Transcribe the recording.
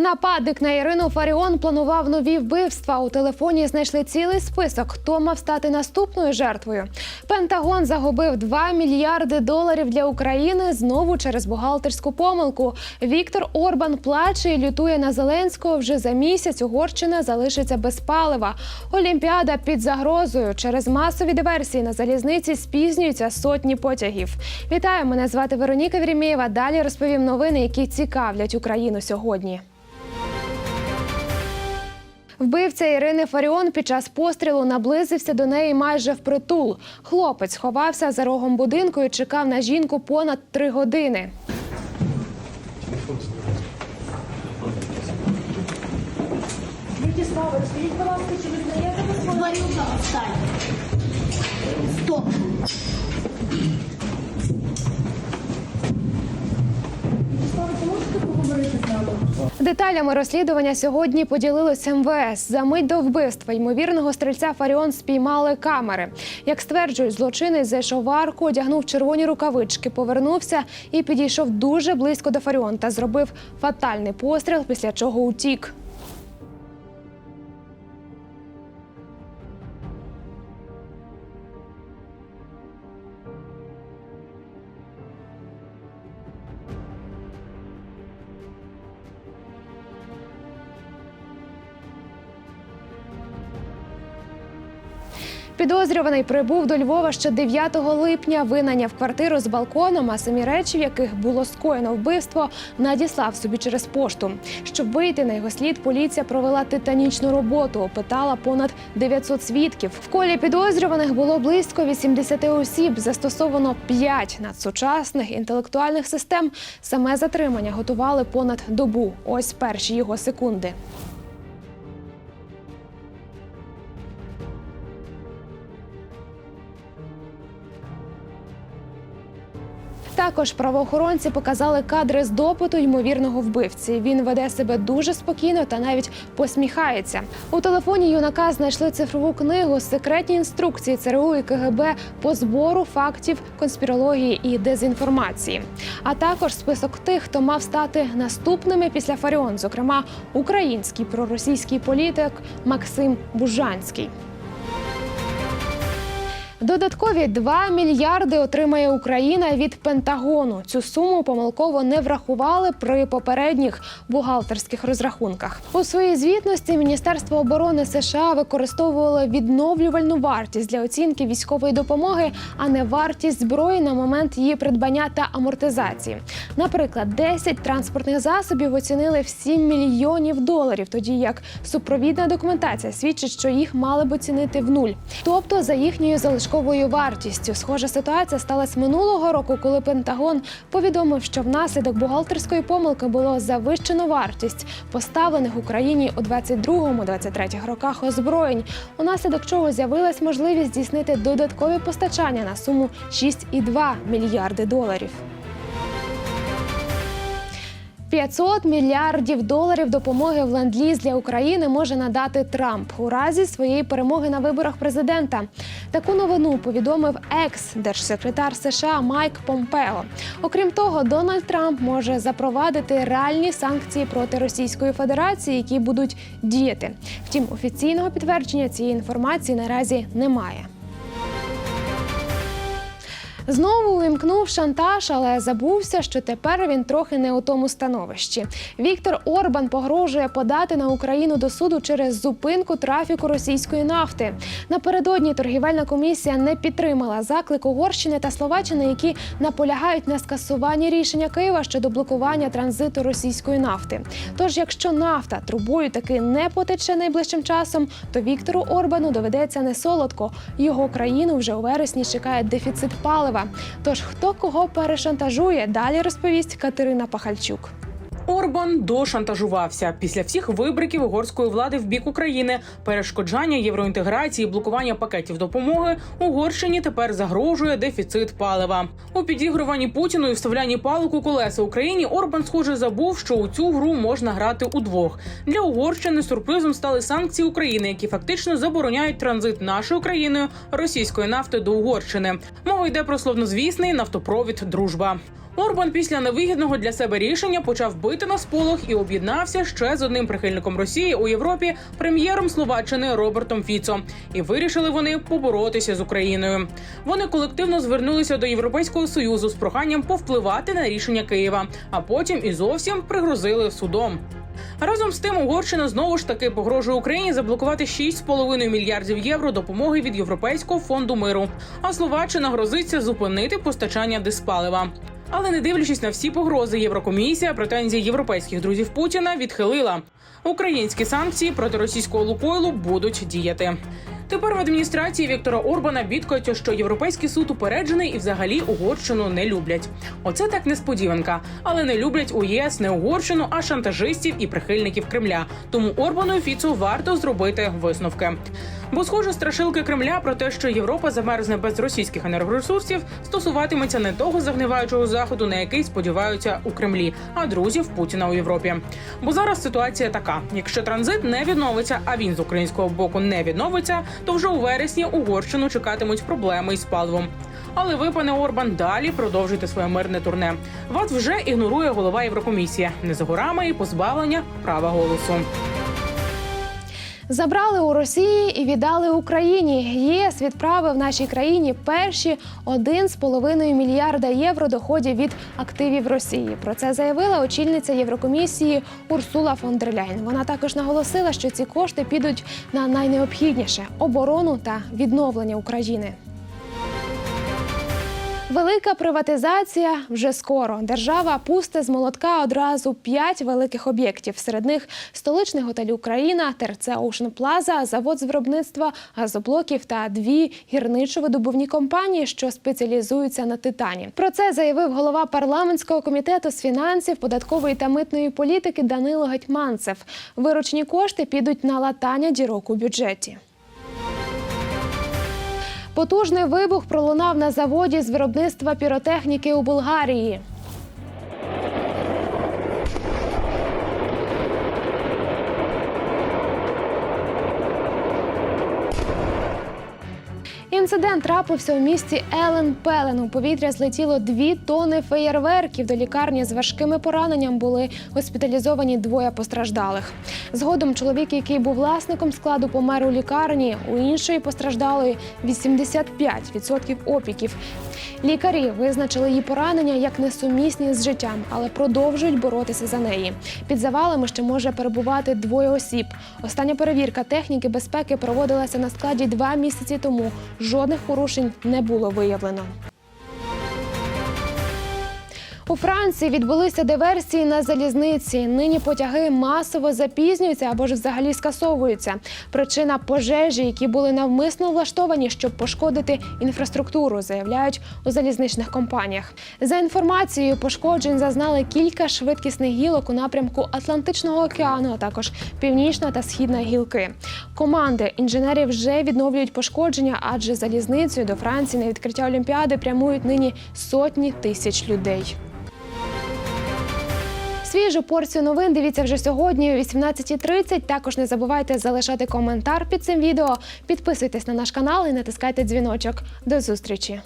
Нападник на Ірину Фаріон планував нові вбивства. У телефоні знайшли цілий список, хто мав стати наступною жертвою. Пентагон загубив 2 мільярди доларів для України знову через бухгалтерську помилку. Віктор Орбан плаче і лютує на Зеленського. Вже за місяць Угорщина залишиться без палива. Олімпіада під загрозою. Через масові диверсії на залізниці спізнюються сотні потягів. Вітаю! Мене звати Вероніка Вірімєєва. Далі розповім новини, які цікавлять Україну сьогодні. Вбивця Ірини Фаріон під час пострілу наблизився до неї майже впритул. Хлопець ховався за рогом будинку і чекав на жінку понад три години. Вячеслава, розкажіть, будь ласка, чи ви знаєте ви свого? Встань. Стоп. Деталями розслідування сьогодні поділилось МВС. За мить до вбивства ймовірного стрільця Фаріон спіймали камери. Як стверджують, злочинець зайшов в арку, одягнув червоні рукавички, повернувся і підійшов дуже близько до Фаріон та зробив фатальний постріл, після чого утік. Підозрюваний прибув до Львова ще 9 липня. Винайняв квартиру з балконом, а самі речі, в яких було скоєно вбивство, надіслав собі через пошту. Щоб вийти на його слід, поліція провела титанічну роботу. Опитала понад 900 свідків. В колі підозрюваних було близько 80 осіб. Застосовано 5 надсучасних інтелектуальних систем. Саме затримання готували понад добу. Ось перші його секунди. Також правоохоронці показали кадри з допиту ймовірного вбивці. Він веде себе дуже спокійно та навіть посміхається. У телефоні юнака знайшли цифрову книгу секретні інструкції ЦРУ і КГБ по збору фактів конспірології і дезінформації, а також список тих, хто мав стати наступними після Фаріон, зокрема український проросійський політик Максим Бужанський. Додаткові 2 мільярди отримає Україна від Пентагону. Цю суму помилково не врахували при попередніх бухгалтерських розрахунках. У своїй звітності Міністерство оборони США використовувало відновлювальну вартість для оцінки військової допомоги, а не вартість зброї на момент її придбання та амортизації. Наприклад, 10 транспортних засобів оцінили в 7 мільйонів доларів, тоді як супровідна документація свідчить, що їх мали б оцінити в нуль. Тобто за їхньою залишковою вартістю. Схожа ситуація сталася минулого року, коли Пентагон повідомив, що внаслідок бухгалтерської помилки було завищено вартість поставлених Україні у 22-23 роках озброєнь, унаслідок чого з'явилась можливість здійснити додаткові постачання на суму 6,2 мільярди доларів. 500 мільярдів доларів допомоги в ленд-ліз для України може надати Трамп у разі своєї перемоги на виборах президента. Таку новину повідомив екс-держсекретар США Майк Помпео. Окрім того, Дональд Трамп може запровадити реальні санкції проти Російської Федерації, які будуть діяти. Втім, офіційного підтвердження цієї інформації наразі немає. Знову увімкнув шантаж, але забувся, що тепер він трохи не у тому становищі. Віктор Орбан погрожує подати на Україну до суду через зупинку трафіку російської нафти. Напередодні торгівельна комісія не підтримала заклик Угорщини та Словаччини, які наполягають на скасуванні рішення Києва щодо блокування транзиту російської нафти. Тож, якщо нафта трубою таки не потече найближчим часом, то Віктору Орбану доведеться не солодко. Його країну вже у вересні чекає дефіцит палива. Тож хто кого перешантажує, далі розповість Катерина Пахальчук. Орбан дошантажувався після всіх вибриків угорської влади в бік України, перешкоджання євроінтеграції, блокування пакетів допомоги Угорщині тепер загрожує дефіцит палива. У підігруванні Путіну і вставлянні палок колеса Україні Орбан, схоже, забув, що у цю гру можна грати удвох. Для Угорщини сюрпризом стали санкції України, які фактично забороняють транзит нашою країною російської нафти до Угорщини. Мова йде про словнозвісний нафтопровід Дружба. Орбан після невигідного для себе рішення почав бити на сполох і об'єднався ще з одним прихильником Росії у Європі, прем'єром Словаччини Робертом Фіцо. І вирішили вони поборотися з Україною. Вони колективно звернулися до Європейського союзу з проханням повпливати на рішення Києва, а потім і зовсім пригрозили судом. Разом з тим, Угорщина знову ж таки погрожує Україні заблокувати 6,5 мільярдів євро допомоги від Європейського фонду миру. А Словаччина грозиться зупинити постачання диспалива. Але не дивлячись на всі погрози, Єврокомісія претензії європейських друзів Путіна відхилила. Українські санкції проти російського Лукойлу будуть діяти. Тепер в адміністрації Віктора Орбана бідкаються, що європейський суд упереджений і взагалі Угорщину не люблять. Оце так несподіванка, але не люблять у ЄС не Угорщину, а шантажистів і прихильників Кремля. Тому Орбану і Фіцу варто зробити висновки. Бо, схоже, страшилки Кремля про те, що Європа замерзне без російських енергоресурсів, стосуватиметься не того загниваючого заходу, на який сподіваються у Кремлі, а друзів Путіна у Європі. Бо зараз ситуація така: якщо транзит не відновиться, а він з українського боку не відновиться, то вже у вересні Угорщину чекатимуть проблеми із паливом. Але ви, пане Орбан, далі продовжуйте своє мирне турне. Вас вже ігнорує голова Єврокомісії. Не за горами і позбавлення права голосу. Забрали у Росії і віддали Україні. ЄС відправив нашій країні перші 1,5 мільярда євро доходів від активів Росії. Про це заявила очільниця Єврокомісії Урсула фон дер Ляйн. Вона також наголосила, що ці кошти підуть на найнеобхідніше оборону та відновлення України. Велика приватизація вже скоро. Держава пусте з молотка одразу п'ять великих об'єктів. Серед них столичний готель Україна, ТРЦ Ocean Plaza, завод з виробництва газоблоків та дві гірничо-видобувні компанії, що спеціалізуються на титані. Про це заявив голова парламентського комітету з фінансів, податкової та митної політики Данило Гетьманцев. Виручні кошти підуть на латання дірок у бюджеті. Потужний вибух пролунав на заводі з виробництва піротехніки у Болгарії. Інцидент трапився у місті Елен Пелен. У повітря злетіло дві тони феєрверків. До лікарні з важкими пораненням були госпіталізовані двоє постраждалих. Згодом чоловік, який був власником складу, помер у лікарні. У іншої постраждалої 85% опіків. Лікарі визначили її поранення як несумісні з життям, але продовжують боротися за неї. Під завалами ще може перебувати двоє осіб. Остання перевірка техніки безпеки проводилася на складі два місяці тому. Жодних порушень не було виявлено. У Франції відбулися диверсії на залізниці. Нині потяги масово запізнюються або ж взагалі скасовуються. Причина пожежі, які були навмисно влаштовані, щоб пошкодити інфраструктуру, заявляють у залізничних компаніях. За інформацією, пошкоджень зазнали кілька швидкісних гілок у напрямку Атлантичного океану, а також північна та східна гілки. Команди інженерів вже відновлюють пошкодження, адже залізницею до Франції на відкриття Олімпіади прямують нині сотні тисяч людей. Свіжу порцію новин дивіться вже сьогодні о 18.30. Також не забувайте залишати коментар під цим відео. Підписуйтесь на наш канал і натискайте дзвіночок. До зустрічі!